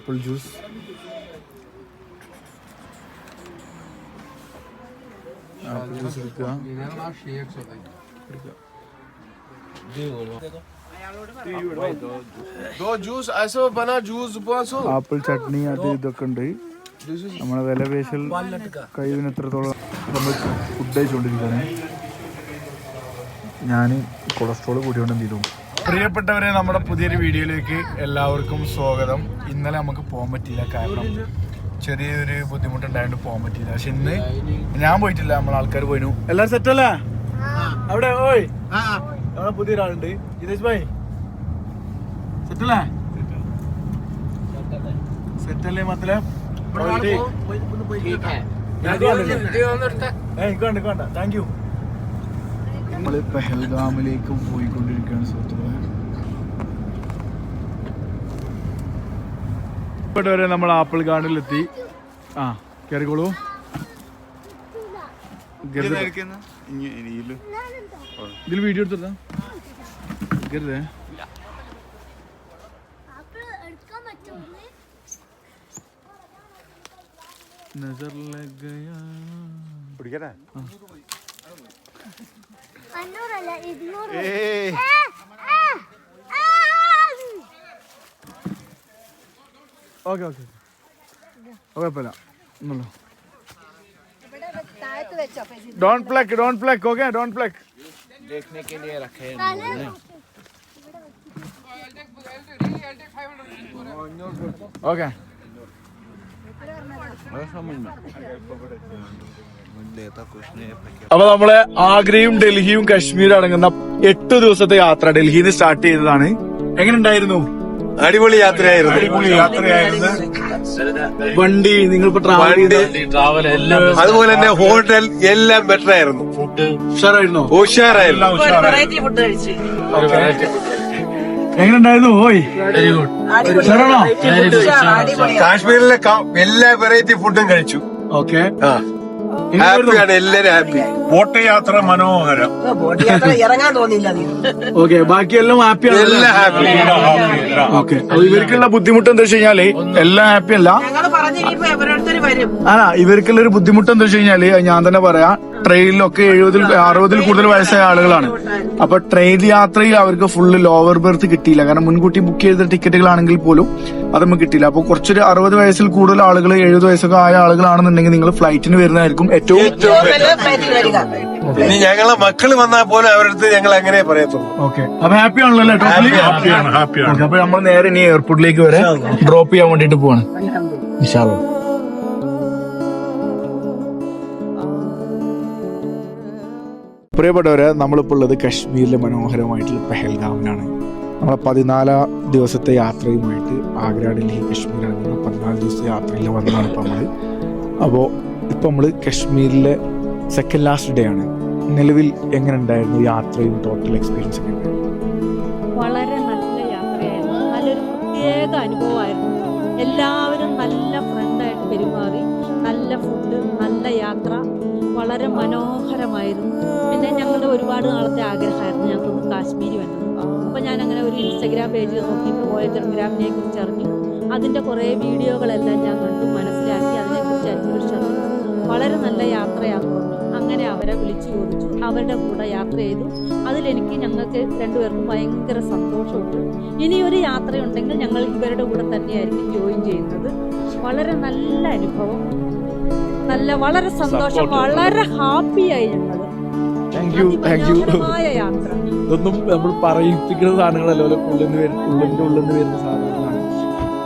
Apple ah, juice apple juice എടുക്കുക apple chutney അത് ഇതൊക്കെ ഉണ്ട്. നമ്മളെ വില പേശൽ കഴിവിന് എത്രത്തോളം നമ്മൾ ഫുഡ് കഴിച്ചുകൊണ്ടിരിക്കുകയാണ്. ഞാൻ കൊളസ്ട്രോൾ കൂടിയോണ്ട് എന്ത് പ്രിയപ്പെട്ടവരെ നമ്മുടെ പുതിയൊരു വീഡിയോയിലേക്ക് എല്ലാവർക്കും സ്വാഗതം. ഇന്നലെ നമുക്ക് പോകാൻ പറ്റിയില്ല കാരണം ചെറിയൊരു ബുദ്ധിമുട്ടുണ്ടായതുകൊണ്ട് പോകാൻ പറ്റിയില്ല. പക്ഷെ ഇന്ന് ഞാൻ പോയിട്ടില്ല നമ്മൾ ആൾക്കാർ പോയിനു. എല്ലാരും സെറ്റ് അല്ലേ? അവിടെ ഓയ്. നമ്മളെ പുതിയൊരാളുണ്ട് ജിതേഷ് ഭായ്. സെറ്റ് അല്ലേ? സെറ്റ് അല്ലേ വേണ്ട താങ്ക് യു നമ്മൾ പെഹൽഗാമിലേക്ക് പോയിക്കൊണ്ടിരിക്കുകയാണ് സുഹൃത്തുക്കളെ. വരെ നമ്മൾ ആപ്പിൾ ഗാർഡനിലെത്തി. ആ കയറിക്കോളൂ ഇതിൽ വീഡിയോ എടുത്തിട്ടാ കരുതേ ലഗയാ. അഞ്ഞൂറല്ല ഇരുന്നൂറ് ഏയ്. ആ, ആ, ആ. ഓക്കെ ഓക്കെ കുഴപ്പമില്ല ഒന്നുമില്ല don't pluck don't pluck okay don't pluck देखने के लिए रखे തല ഓക്കെ അപ്പൊ നമ്മളെ ആഗ്രയും ഡൽഹിയും കശ്മീരും അടങ്ങുന്ന എട്ട് ദിവസത്തെ യാത്ര ഡൽഹിയിൽ നിന്ന് സ്റ്റാർട്ട് ചെയ്തതാണ്. എങ്ങനെ ഉണ്ടായിരുന്നു അടിപൊളി യാത്രയായിരുന്നു. അടിപൊളി യാത്രയായിരുന്നു. വണ്ടി നിങ്ങൾ ട്രാവൽ എല്ലാം അതുപോലെ തന്നെ ഹോട്ടൽ എല്ലാം ബെറ്റർ ആയിരുന്നു. ഉഷാറായിരുന്നോ? ഉഷാറായിരുന്നു. വെറൈറ്റി ഫുഡ് കഴിച്ചു. എങ്ങനെ ഉണ്ടായിരുന്നു ഓയ് വെരി ഗുഡ് ഉഷാറാണോ? കാശ്മീരിലെ എല്ലാ വെറൈറ്റി ഫുഡും കഴിച്ചു. ഓക്കെ ആ. ഹാപ്പിയാണ് എല്ലാരും ഹാപ്പി ബോട്ട് യാത്ര മനോഹരം. ബോട്ട് യാത്ര ഇറങ്ങാൻ തോന്നിയില്ല ഓക്കെ ബാക്കിയെല്ലാം ഹാപ്പിയാണ് എല്ലാം ഹാപ്പി ഓക്കെ ഇവർക്കുള്ള ബുദ്ധിമുട്ട് എന്താ വെച്ച് കഴിഞ്ഞാൽ എല്ലാം ഹാപ്പി അല്ല. ആ ഇവർക്കുള്ള ഒരു ബുദ്ധിമുട്ട് എന്താ വെച്ച് കഴിഞ്ഞാൽ ഞാൻ തന്നെ പറയാം ട്രെയിനിലൊക്കെ എഴുപതിൽ അറുപതിൽ കൂടുതൽ വയസ്സായ ആളുകളാണ്. അപ്പൊ ട്രെയിൻ യാത്രയിൽ അവർക്ക് ഫുള്ള് ലോവർ ബെർത്ത് കിട്ടിയില്ല. കാരണം മുൻകൂട്ടി ബുക്ക് ചെയ്ത ടിക്കറ്റുകളാണെങ്കിൽ പോലും അത് നമുക്ക് കിട്ടിയില്ല. അപ്പൊ കുറച്ചൊരു അറുപത് വയസ്സിൽ കൂടുതൽ ആളുകൾ എഴുപത് വയസ്സൊക്കെ ആയ ആളുകളാണെന്നുണ്ടെങ്കിൽ നിങ്ങൾ ഫ്ലൈറ്റിന് വരുന്നതായിരിക്കും ഏറ്റവും ഇനി ഞങ്ങളെ മക്കൾ വന്നാൽ പോലും അവരടുത്ത് ഞങ്ങൾ അങ്ങനെ പറയത്തുള്ളൂ. ഓക്കെ. അപ്പൊ ഹാപ്പി ആണല്ലോ അല്ലേ? ടോട്ടലി ഹാപ്പിയാണ് ഹാപ്പിയാണ് ഓക്കെ അപ്പൊ നമ്മൾ നേരെ ഇനി എയർപോർട്ടിലേക്ക് വരെ ഡ്രോപ്പ് ചെയ്യാൻ വേണ്ടിട്ട് പോവാണ്. പ്രിയപ്പെട്ടവര് പ്രിയപ്പെട്ടവരെ നമ്മളിപ്പോൾ ഉള്ളത് കശ്മീരിലെ മനോഹരമായിട്ടുള്ള പെഹൽഗാമിലാണ്. നമ്മളെ പതിനാലാം ദിവസത്തെ യാത്രയുമായിട്ട് ആഗ്ര ഡൽഹി കശ്മീർ അടങ്ങുന്ന പതിനാല് ദിവസത്തെ യാത്രയിൽ വന്നതാണ് ഇപ്പം നമ്മൾ അപ്പോൾ ഇപ്പം നമ്മൾ കശ്മീരിലെ സെക്കൻഡ് ലാസ്റ്റ് ഡേ ആണ്. നിലവിൽ എങ്ങനെ ഉണ്ടായിരുന്നു യാത്രയും ടോട്ടൽ എക്സ്പീരിയൻസ് ഒക്കെ? വളരെ നല്ല യാത്രയായിരുന്നു. നല്ലൊരു പ്രത്യേക അനുഭവമായിരുന്നു. എല്ലാവരും നല്ല ഫ്രണ്ടായിട്ട് പെരുമാറി. നല്ല ഫുഡ് നല്ല യാത്ര. വളരെ മനോഹരമായിരുന്നു. പിന്നെ ഞങ്ങളുടെ ഒരുപാട് നാളത്തെ ആഗ്രഹമായിരുന്നു ഞങ്ങൾക്കൊന്ന് കാശ്മീരി വേണ്ടത് അപ്പോൾ അങ്ങനെ ഒരു ഇൻസ്റ്റഗ്രാം പേജ് നോക്കി വോയജർ ഗ്രാമിനെ കുറിച്ച് അറിഞ്ഞു. അതിന്റെ കുറേ വീഡിയോകളെല്ലാം ഞാൻ കണ്ടു മനസ്സിലാക്കി. അതിനെക്കുറിച്ച് അന്വേഷിച്ചു വളരെ നല്ല യാത്രയാകുന്നു അങ്ങനെ അവരെ വിളിച്ചു ചോദിച്ചു. അവരുടെ കൂടെ യാത്ര ചെയ്തു. അതിലെനിക്ക് ഞങ്ങൾക്ക് രണ്ടുപേർക്കും ഭയങ്കര സന്തോഷമുണ്ട്. ഇനിയൊരു യാത്രയുണ്ടെങ്കിൽ ഞങ്ങൾ ഇവരുടെ കൂടെ തന്നെയായിരിക്കും ജോയിൻ ചെയ്യുന്നത്. വളരെ നല്ല അനുഭവം. നല്ല വളരെ സന്തോഷം. വളരെ ഹാപ്പിയായി ഞങ്ങൾ. താങ്ക് യു താങ്ക് യു അതിമനോഹരമായ ഇതൊന്നും നമ്മൾ പറയിപ്പിക്കുന്ന സാധനങ്ങളല്ല പോലെ ഉള്ളിൽ നിന്ന് വരുന്ന ഉള്ളിന്റെ ഉള്ളിൽ നിന്ന് വരുന്ന സാധനങ്ങളാണ്.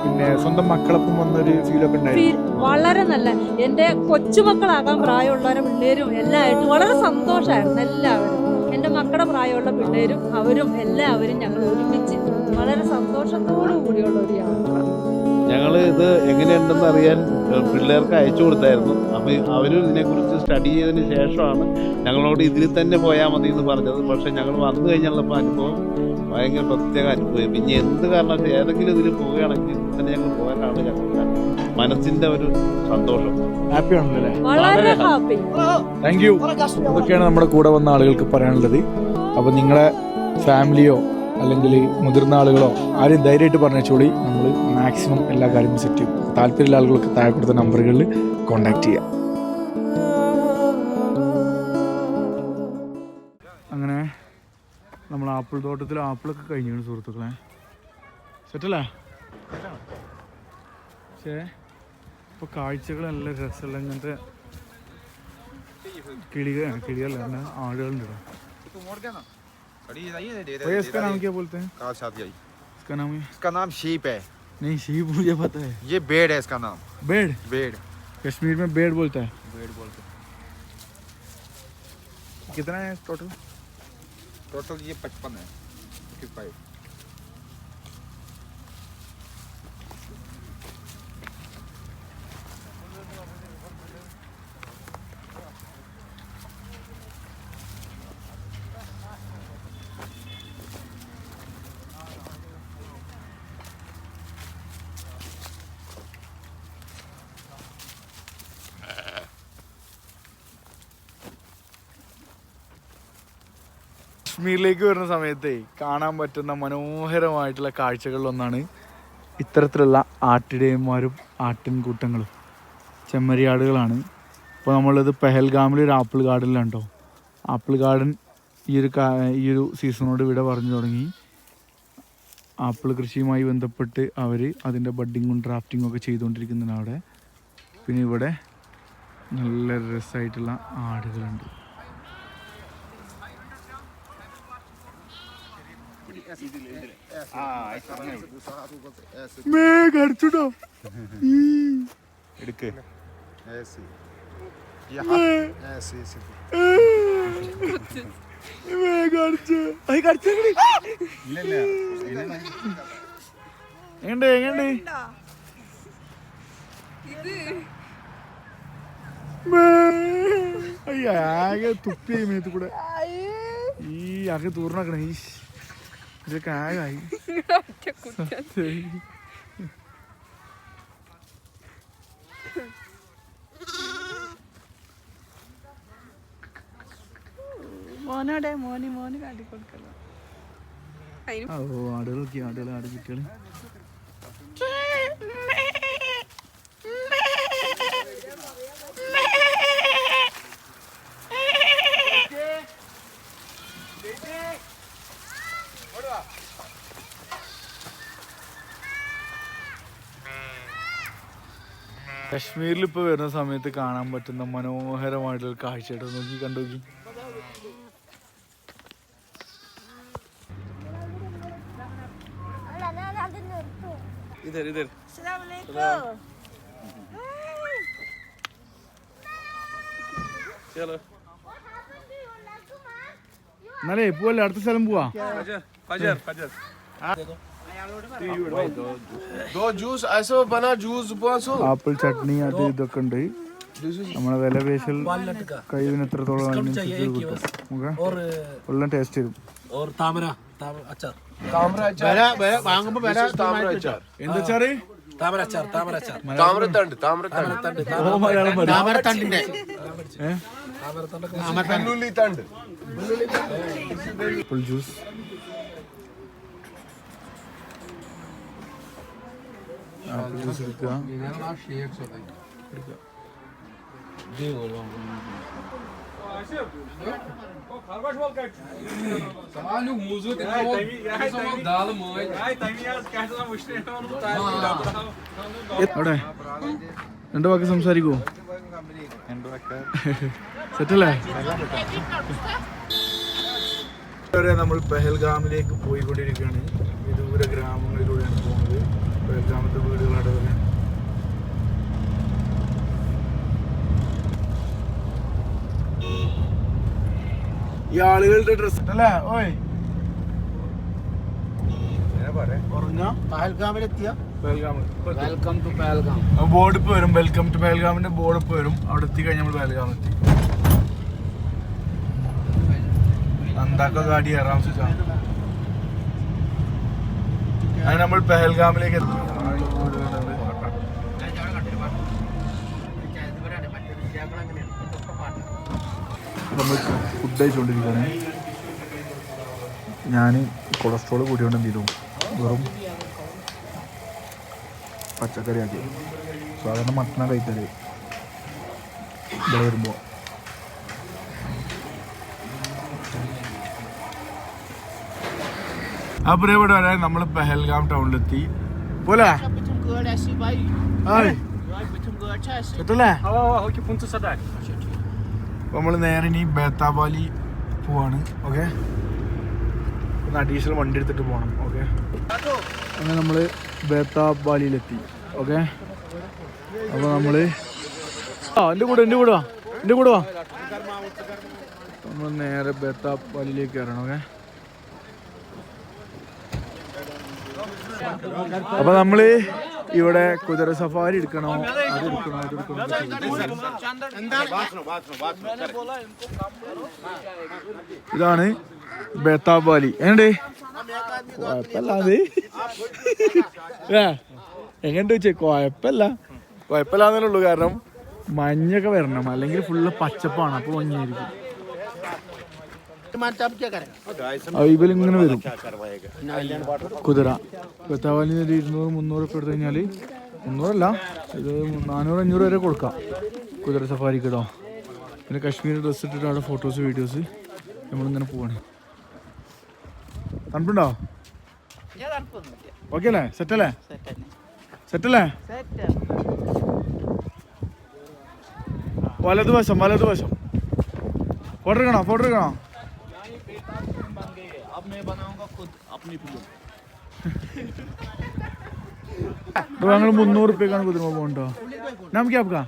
പിന്നെ സ്വന്തം മക്കളൊപ്പം വന്നൊരു ഫീലൊക്കെ ഉണ്ടായിരുന്നു. വളരെ നല്ല. എന്റെ കൊച്ചുമക്കളാകാൻ പ്രായമുള്ളവരെ പിള്ളേരും എല്ലായിട്ടും വളരെ സന്തോഷമായിരുന്നു എല്ലാവരും. എന്റെ മക്കളുടെ പ്രായമുള്ള പിള്ളേരും അവരും എല്ലാവരും ഞങ്ങൾ ഒരുമിച്ച് വളരെ സന്തോഷത്തോടു കൂടിയുള്ള ഒരു യാത്ര. ഞങ്ങൾ ഇത് എങ്ങനെയുണ്ടെന്ന് അറിയാൻ പിള്ളേർക്ക് അയച്ചു കൊടുത്തായിരുന്നു. അപ്പം അവരും ഇതിനെക്കുറിച്ച് സ്റ്റഡി ചെയ്തതിന് ശേഷമാണ് ഞങ്ങളോട് ഇതിൽ തന്നെ പോയാൽ മതി എന്ന് പറഞ്ഞത്. പക്ഷെ ഞങ്ങൾ വന്നു കഴിഞ്ഞുള്ളപ്പോൾ അനുഭവം ഭയങ്കര പ്രത്യേക അനുഭവം പിന്നെ എന്ത് കാരണം ഏതെങ്കിലും ഇതിൽ പോവുകയാണെങ്കിൽ തന്നെ ഞങ്ങൾ പോകാനാണ് ഞങ്ങൾക്ക് മനസ്സിന്റെ ഒരു സന്തോഷം. ഹാപ്പി ആണല്ലേ? വളരെ ഹാപ്പി താങ്ക് യു നമ്മുടെ കൂടെ വന്ന ആളുകൾക്ക് പറയാനുള്ളത്. അപ്പൊ നിങ്ങളെ ഫാമിലിയോ അല്ലെങ്കിൽ മുതിർന്ന ആളുകളോ ആരും ധൈര്യമായിട്ട് പറഞ്ഞോളി നമ്മൾ മാക്സിമം എല്ലാ കാര്യവും സെറ്റ് ചെയ്യും. താല്പര്യമുള്ള ആളുകൾക്ക് താഴെ കൊടുത്ത നമ്പറുകളിൽ കോൺടാക്റ്റ് ചെയ്യാം. അങ്ങനെ നമ്മൾ ആപ്പിൾ തോട്ടത്തിൽ ആപ്പിളൊക്കെ കഴിഞ്ഞു സുഹൃത്തുക്കളെ. സെറ്റല്ലേ പക്ഷേ ഇപ്പോൾ കാഴ്ചകൾ നല്ല രസമുള്ള ഇങ്ങനത്തെ കിളികൾ കിളികളല്ല? खड़ी इसका नाम क्या बोलते हैं? काल साथ गई इसका नाम इसका नाम शीप है। नहीं शीप मुझे पता है। ये बेड है इसका नाम। बेड? बेड। कश्मीर में बेड बोलता है। बेड बोलते कितना है टोटल टोटल ये पचपन है। फिफ्टी फाइव കശ്മീരിലേക്ക് വരുന്ന സമയത്തെ കാണാൻ പറ്റുന്ന മനോഹരമായിട്ടുള്ള കാഴ്ചകളിലൊന്നാണ് ഇത്തരത്തിലുള്ള ആട്ടിടയന്മാരും ആട്ടിൻകൂട്ടങ്ങളും. ചെമ്മരിയാടുകളാണ്. ഇപ്പോൾ നമ്മളിത് പെഹൽഗാമിൽ ഒരു ആപ്പിൾ ഗാർഡനിലുണ്ടോ? ആപ്പിൾ ഗാർഡൻ ഈ ഒരു ഈ ഒരു സീസണോട് ഇവിടെ പറഞ്ഞു തുടങ്ങി. ആപ്പിൾ കൃഷിയുമായി ബന്ധപ്പെട്ട് അവർ അതിന്റെ ബഡിങ്ങും ഡ്രാഫ്റ്റിങ്ങും ഒക്കെ ചെയ്തുകൊണ്ടിരിക്കുന്നുണ്ട് അവിടെ. പിന്നെ ഇവിടെ നല്ല രസമായിട്ടുള്ള ആടുകളുണ്ട്. കടിച്ചിട്ടോ എടുക്ക് എങ്ങണ്ട് എങ്ങണ്ട് അയ്യ ആകെ തുപ്പി മേത്ത് കൂടെ. ഈ ആകെ തൂർണക്കണേ ഈ ഇതൊക്കെ ആകായി മോനോടെ മോന് മോന് കാട്ടി കൊടുക്കല്ലോ ഓ ആടുകളൊക്കെ ആടുകൾ ആട് കുട്ടികൾ കശ്മീരിൽ ഇപ്പോൾ വരുന്ന സമയത്ത് കാണാൻ പറ്റുന്ന മനോഹരമായിട്ടുള്ള കാഴ്ചയായിട്ട് നോക്കി കണ്ടു നോക്കി. എന്നാലേ പോവല്ലേ അടുത്ത സ്ഥലം പോവാ? ദോ ജ്യൂസ് ഐസോ ബനാ ജ്യൂസ് ഉപാസോ ആപ്പിൾ ചട്നി അത് ഇതൊക്കെ ഉണ്ട് നമ്മളെ വില പേശൽ കഴിവിന് എത്രത്തോളം അതിനനുസരിച്ച് കിട്ടും. നമുക്ക് വെള്ളം ടേസ്റ്റ് ചെയ്യും താമരത്തണ്ടിന്റെ ജ്യൂസ് ആപ്പിൾസ് എടുക്കുക Caralho, o muso até mandá-lo, mãe. Ai, tá minhas cartas na mochila, então não tá. രണ്ടു വാക്ക് സംസാരിക്കൂ സെറ്റല്ലേ നമ്മൾ പെഹൽഗാമിലേക്ക് പോയിക്കൊണ്ടിരിക്കുകയാണ് വിദൂര ഗ്രാമങ്ങളിലൂടെയാണ് പോകുന്നത് പെഹൽഗാമത്തെ വീടുകളായിട്ട് തന്നെ ഈ ആളുകളുടെ ഡ്രസ് അല്ലേ ഓയ്. ബോർഡ് ഇപ്പൊ വരും. വെൽക്കം ടു പെഹൽഗാമിന്റെ ബോർഡ് ഇപ്പൊ വരും. അവിടെ എത്തി കഴിഞ്ഞാൽ നമ്മൾ പെഹൽഗാം എത്തി. നന്ദാക്ക ഗാഡി ആറാം സുജാ അങ്ങനെ നമ്മൾ പെഹൽഗാമിലേക്ക് എത്തി. ഫുഡ് കഴിച്ചുകൊണ്ടിരിക്കുകയാണ്. ഞാൻ കൊളസ്ട്രോൾ കൂടിയോണ്ട് എന്ത് വെറും പച്ചക്കറിയാക്കി സാധാരണ മട്ടണ കഴിക്കൽ. ഇവിടെ വരുമ്പോൾ അപ്പോൾ ഇവിടെ വരാൻ നമ്മൾ പെഹൽഗാം ടൗണിലെത്തി. പോലെ? നമ്മൾ നേരെ ഇനി ബേത്താബാലി പോവാണ് ഓക്കെ? അഡീഷണൽ വണ്ടി എടുത്തിട്ട് പോകണം ഓക്കെ? അങ്ങനെ നമ്മൾ ബേത്താബാലിയിലെത്തി ഓക്കെ? അപ്പോൾ നമ്മൾ ആ എന്റെ കൂടെ എന്റെ കൂടെ വാ എന്റെ കൂടെ വാ. നമ്മൾ നേരെ ബേത്താബാലിയിലേക്ക് കയറണം ഓക്കെ? അപ്പൊ നമ്മൾ ഇവിടെ കുതിര സഫാരി എടുക്കണോ? അത് എടുക്കണോ? അത് എടുക്കണോ? ഇതാണ് ബേത്താബാലി എങ്ങണ്ട് കുഴപ്പമില്ലാതെ. എങ്ങണ്ട് വെച്ചേ കുഴപ്പമില്ല. കുഴപ്പമില്ലാന്നേ ഉള്ളൂ. കാരണം മഞ്ഞൊക്കെ വരണം. അല്ലെങ്കിൽ ഫുള്ള് പച്ചപ്പാണ്. അപ്പൊ മഞ്ഞായിരിക്കും. ഇവലിങ്ങനെ വരും. കുതിര. ബത്താവാലിന് ഒരു ഇരുന്നൂറ് മുന്നൂറ് ഒക്കെ എടുത്തു കഴിഞ്ഞാൽ മുന്നൂറല്ല ഇത് നാനൂറ് അഞ്ഞൂറ് വരെ കൊടുക്കാം. കുതിര സഫാരി കേട്ടോ പിന്നെ കശ്മീർ ഡ്രസ്സ് ഇട്ടിട്ട് അവിടെ ഫോട്ടോസ് വീഡിയോസ് നമ്മളിങ്ങനെ പോവാണ്. തണുപ്പുണ്ടോ? ഓക്കെ അല്ലേ? സെറ്റല്ലേ സെറ്റല്ലേ വലതുവശം വലതുവശം. ഫോട്ടോ എടുക്കണോ? ഫോട്ടോ എടുക്കണോ? तो ഞങ്ങൾ മുന്നൂറ് റുപ്യക്കാണ് കുതിരമ പോകണ്ടോ നാം ക്യാ आपका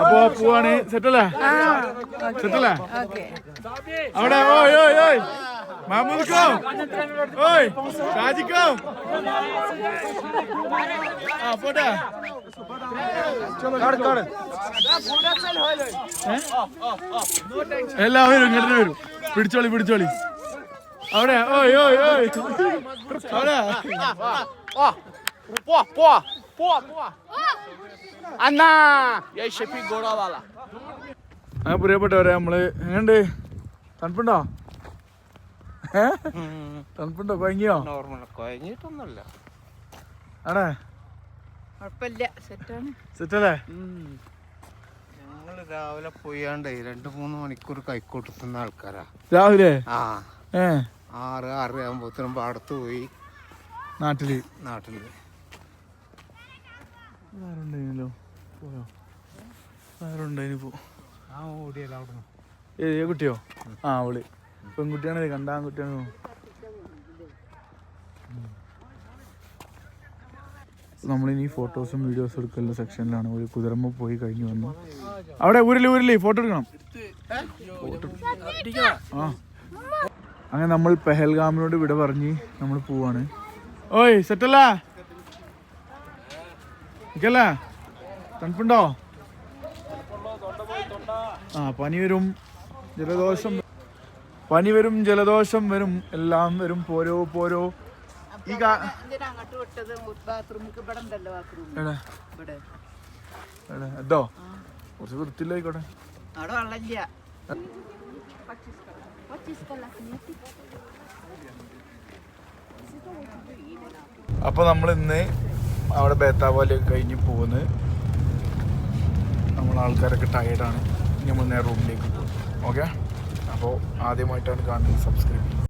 അപ്പോ പോവാണ്. സെറ്റല്ലേ? സെറ്റല്ലേ? അവിടെ ഓയ് ഓയ് ഓയ്. മാമൂദിക്കോ ഓയ് ഷാജിക്കോ? ആ പോട്ടെ? എല്ലാവരും ഇങ്ങോട്ട് വരും. പിടിച്ചോളി പിടിച്ചോളി. അവിടെ ഓയ് ഓയ് ഓയ്. അവിടെ. ആ പ്രിയപ്പെട്ടവരെ നമ്മൾ എങ്ങണ്ട് തണുപ്പുണ്ടോ? തണുപ്പുണ്ടോ? കൊയങ്ങിയോ കൊയങ്ങിട്ടൊന്നുമില്ല ആണേ? സെറ്റല്ലേ? ഞങ്ങൾ രാവിലെ പോയാണ്ടേ രണ്ട് മൂന്ന് മണിക്കൂർ കൈക്കോട്ടുന്ന ആൾക്കാരാ. രാവിലെ? ആ. ഏ? ആറ് ആറ് ആകുമ്പോഴത്തേനും പാടത്ത് പോയി നാട്ടിൽ. നാട്ടിൽ. ആരുണ്ടായിരുന്നല്ലോ പോയോ? ആരുണ്ടായിന് പോ ഏ കുട്ടിയോ? ആ അവൾ പെൺകുട്ടിയാണ് കണ്ട കുട്ടിയാണ് നമ്മളിനി ഫോട്ടോസും വീഡിയോസും എടുക്കുന്ന സെക്ഷനിലാണ്. ഒരു കുതിരമ്മ പോയി കഴിഞ്ഞു വന്നു. അവിടെ ഊരിൽ ഊരിൽ ഫോട്ടോ എടുക്കണം. ആ. അങ്ങനെ നമ്മൾ പെഹൽഗാമിനോട് വിട പറഞ്ഞ് നമ്മൾ പോവാണ്. ഓയ് സെറ്റല്ലേ? നിക്കല്ലേ തണുപ്പുണ്ടോ? ആ പനി വരും ജലദോഷം പനി വരും ജലദോഷം വരും എല്ലാം വരും. പോരോ പോരോ. ഈ എന്തോ കുറച്ച് വൃത്തിയില്ലായിക്കോട്ടെ അപ്പൊ നമ്മൾ ഇന്ന് അവിടെ ബേത്താവാലി കഴിഞ്ഞ് പോകുന്നത് നമ്മൾ ആൾക്കാരൊക്കെ ടയർഡാണ് നമ്മൾ നേരെ റൂമിലേക്ക് പോകും. ഓക്കെ അപ്പോൾ ആദ്യമായിട്ടാണ് കാണുന്നത് സബ്സ്ക്രൈബ് ചെയ്യും